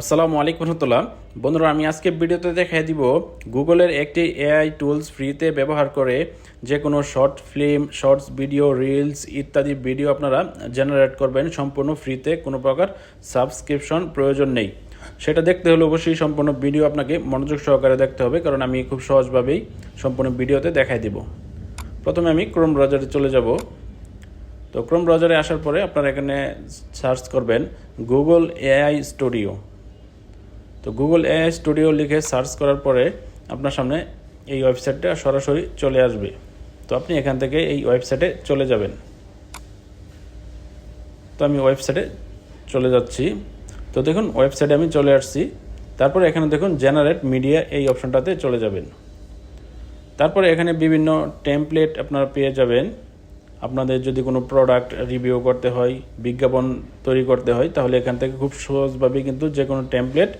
আসসালামু আলাইকুম রহমতুল্লাহ। বন্ধুরা, আমি আজকে ভিডিওতে দেখাই দিব গুগলের একটি এআই টুলস ফ্রিতে ব্যবহার করে যে কোনো short film, shorts video, reels ইত্যাদি ভিডিও আপনারা জেনারেট করবেন সম্পূর্ণ ফ্রিতে, কোনো প্রকার সাবস্ক্রিপশন প্রয়োজন নেই। সেটা দেখতে হলে অবশ্যই সম্পূর্ণ ভিডিও আপনাকে মনোযোগ সহকারে দেখতে হবে, কারণ আমি খুব সহজভাবেই সম্পূর্ণ ভিডিওতে দেখাই দিব। প্রথমে আমি ক্রোম ব্রাউজারে চলে যাব। তো ক্রোম ব্রাউজারে আসার পরে আপনারা এখানে সার্চ করবেন গুগল এআই স্টুডিও। তো গুগল এআই স্টুডিও লিখে সার্চ করার পরে আপনার সামনে এই ওয়েবসাইটটা সরাসরি চলে আসবে। তো আপনি এখান থেকে এই ওয়েবসাইটে চলে যাবেন। তো আমি ওয়েবসাইটে চলে যাচ্ছি। তো দেখুন ওয়েবসাইটে আমি চলে আসছি। তারপরে এখানে দেখুন জেনারেট মিডিয়া এই অপশনটাতে চলে যাবেন। তারপরে এখানে বিভিন্ন টেমপ্লেট আপনারা পেয়ে যাবেন। আপনাদের যদি কোনো প্রোডাক্ট রিভিউ করতে হয়, বিজ্ঞাপন তৈরি করতে হয়, তাহলে এখান থেকে খুব সহজভাবে কিন্তু যে কোনো টেমপ্লেট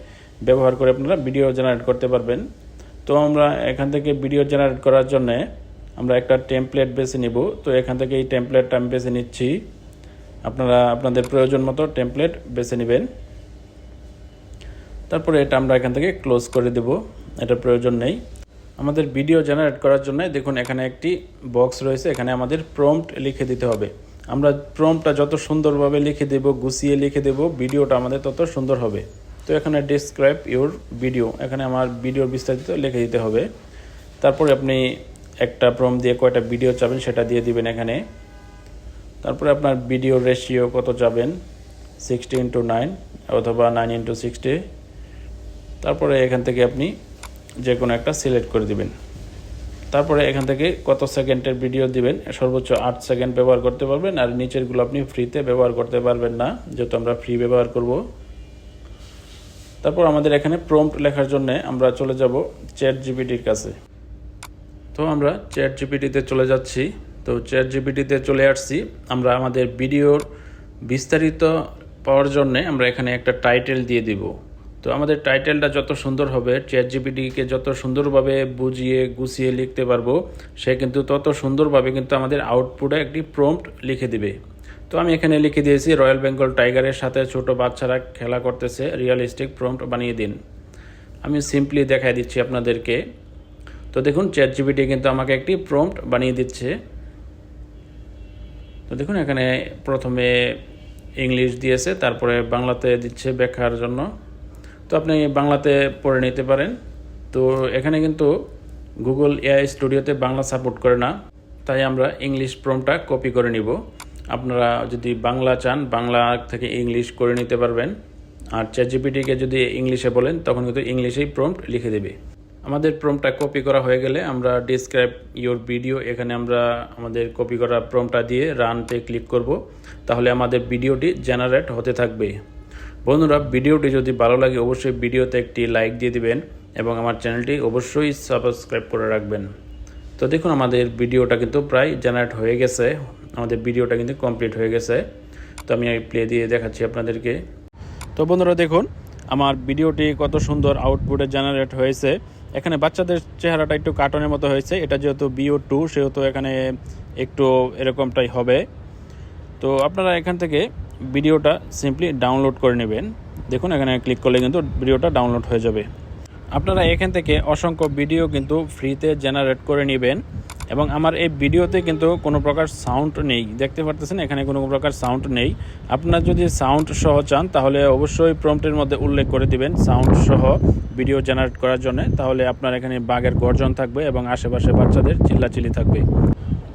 ব্যবহার করে আপনারা ভিডিও জেনারেট করতে পারবেন। তো আমরা এখান থেকে ভিডিও জেনারেট করার জন্যে আমরা একটা টেমপ্লেট বেছে নিব। তো এখান থেকে এই টেমপ্লেটটা আমি বেছে নিচ্ছি। আপনারা আপনাদের প্রয়োজন মতো টেমপ্লেট বেছে নেবেন। তারপরে এটা আমরা এখান থেকে ক্লোজ করে দেব। এটা প্রয়োজন নেই। আমাদের ভিডিও জেনারেট করার জন্য দেখুন, এখানে একটি বক্স রয়েছে। এখানে আমাদের প্রম্পট লিখে দিতে হবে। আমরা প্রম্পটটা যত সুন্দরভাবে লিখে দেব, গুছিয়ে লিখে দেব ভিডিওটা আমাদের তত সুন্দর হবে। তো এখানে ডিসক্রাইব ইউর ভিডিও এখানে আমার ভিডিওর বিস্তারিত লিখে দিতে হবে। তারপরে আপনি একটা প্রম দিয়ে কয়টা ভিডিও চাবেন সেটা দিয়ে দিবেন এখানে। তারপরে আপনার ভিডিও রেশিও কত চাবেন? সিক্সটি ইন্টু নাইন অথবা নাইন ইন্টু সিক্সটি তারপরে এখান থেকে আপনি যে কোনো একটা সিলেক্ট করে দিবেন। তারপরে এখান থেকে কত সেকেন্ডের ভিডিও দিবেন? সর্বোচ্চ আট সেকেন্ড ব্যবহার করতে পারবেন আর নিচেরগুলো আপনি ফ্রিতে ব্যবহার করতে পারবেন না, যেহেতু আমরা ফ্রি ব্যবহার করব। তারপর আমাদের এখানে প্রম্পট লেখার জন্য আমরা চলে যাব চ্যাট জিপিটির কাছে। তো আমরা চ্যাট জিপিটিতে চলে যাচ্ছি। তো চ্যাট জিপিটিতে চলে আসছি। আমরা আমাদের ভিডিওর বিস্তারিত পাওয়ার জন্য আমরা এখানে একটা টাইটেল দিয়ে দিব। তো আমাদের টাইটেলটা যত সুন্দর হবে চ্যাট জিপিটিকে যত সুন্দরভাবে বুঝিয়ে গুছিয়ে লিখতে পারব, সে কিন্তু তত সুন্দরভাবে কিন্তু আমাদের আউটপুটে একটি প্রম্পট লিখে দিবে। তো আমি এখানে লিখে দিয়েছি রয়্যাল বেঙ্গল টাইগারের সাথে ছোট বাচ্চারা খেলা করতেছে রিয়েলিস্টিক প্রম্পট বানিয়ে দিন। আমি সিম্পলি দেখাই দিচ্ছি আপনাদেরকে। তো দেখুন চ্যাট জিবিটি কিন্তু আমাকে একটি প্রম্পট বানিয়ে দিচ্ছে। তো দেখুন, এখানে প্রথমে ইংলিশ দিয়েছে, তারপরে বাংলাতে দিচ্ছে ব্যাখ্যার জন্য। তো আপনি বাংলাতে পড়ে নিতে পারেন। তো এখানে কিন্তু গুগল এআই স্টুডিওতে বাংলা সাপোর্ট করে না। তাই আমরা ইংলিশ প্রমটা কপি করে নিব। আপনারা যদি বাংলা চান, বাংলা থেকে ইংলিশ করে নিতে পারবেন। আর চ্যাটজিপিটিকে যদি ইংলিশে বলেন, তখন কিন্তু ইংলিশেই প্রম্পট লিখে দেবে। আমাদের প্রমটা কপি করা হয়ে গেলে আমরা ডিসক্রাইব ইওর ভিডিও এখানে আমরা আমাদের কপি করা প্রমটা দিয়ে রানতে ক্লিক করব। তাহলে আমাদের ভিডিওটি জেনারেট হতে থাকবে। বন্ধুরা ভিডিওটি যদি ভালো লাগে, অবশ্যই ভিডিওতে একটি লাইক দিয়ে দিবেন এবং আমার চ্যানেলটি অবশ্যই সাবস্ক্রাইব করে রাখবেন। তো দেখুন, আমাদের ভিডিওটা কিন্তু প্রায় জেনারেট হয়ে গেছে। আমাদের ভিডিওটা কিন্তু কমপ্লিট হয়ে গেছে। তো আমি প্লে দিয়ে দেখাচ্ছি আপনাদেরকে। তো বন্ধুরা দেখুন, আমার ভিডিওটি কত সুন্দর আউটপুটে জেনারেট হয়েছে। এখানে বাচ্চাদের চেহারাটা একটু কার্টনের মতো হয়েছে। এটা যেহেতু বিও টু সেহেতু এখানে একটু এরকমটাই হবে। তো আপনারা এখান থেকে ভিডিওটা সিম্পলি ডাউনলোড করে নেবেন। দেখুন, এখানে ক্লিক করলে কিন্তু ভিডিওটা ডাউনলোড হয়ে যাবে। আপনারা এখান থেকে অসংখ্য ভিডিও কিন্তু ফ্রিতে জেনারেট করে নেবেন। এবং আমার এই ভিডিওতে কিন্তু কোনো প্রকার সাউন্ড নেই। দেখতে পারতেছেন, এখানে কোনো প্রকার সাউন্ড নেই। আপনারা যদি সাউন্ড সহ চান, তাহলে অবশ্যই প্রম্পটের মধ্যে উল্লেখ করে দিবেন সাউন্ড সহ ভিডিও জেনারেট করার জন্য। তাহলে আপনার এখানে বাঘের গর্জন থাকবে এবং আশেপাশে বাচ্চাদের চিল্লাচিল্লি থাকবে।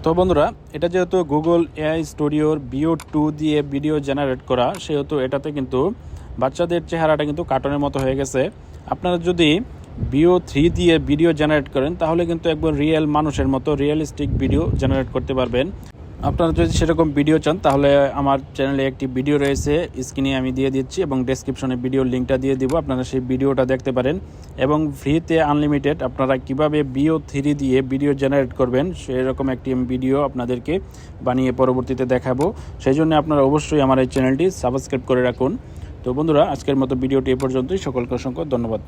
তো বন্ধুরা, এটা যেহেতু গুগল এআই স্টুডিওর বিও টু দিয়ে ভিডিও জেনারেট করা, সেহেতু এটাতে কিন্তু বাচ্চাদের চেহারাটা কিন্তু কার্টনের মতো হয়ে গেছে। আপনারা যদি বিও থ্রি দিয়ে ভিডিও জেনারেট করেন, তাহলে কিন্তু একবার রিয়েল মানুষের মতো রিয়েলিস্টিক ভিডিও জেনারেট করতে পারবেন। আপনারা যদি সেরকম ভিডিও চান, তাহলে আমার চ্যানেলে একটি ভিডিও রয়েছে স্ক্রিনে আমি দিয়ে দিচ্ছি এবং ডেসক্রিপশনে ভিডিওর লিঙ্কটা দিয়ে দিব, আপনারা সেই ভিডিওটা দেখতে পারেন। এবং ফ্রিতে আনলিমিটেড আপনারা কীভাবে বিও থ্রি দিয়ে ভিডিও জেনারেট করবেন, সেরকম একটি ভিডিও আপনাদেরকে বানিয়ে পরবর্তীতে দেখাবো। সেই জন্য আপনারা অবশ্যই আমার এই চ্যানেলটি সাবস্ক্রাইব করে রাখুন। তো বন্ধুরা, আজকের মতো ভিডিওটি এ পর্যন্তই। সকলকে অসংখ্য ধন্যবাদ।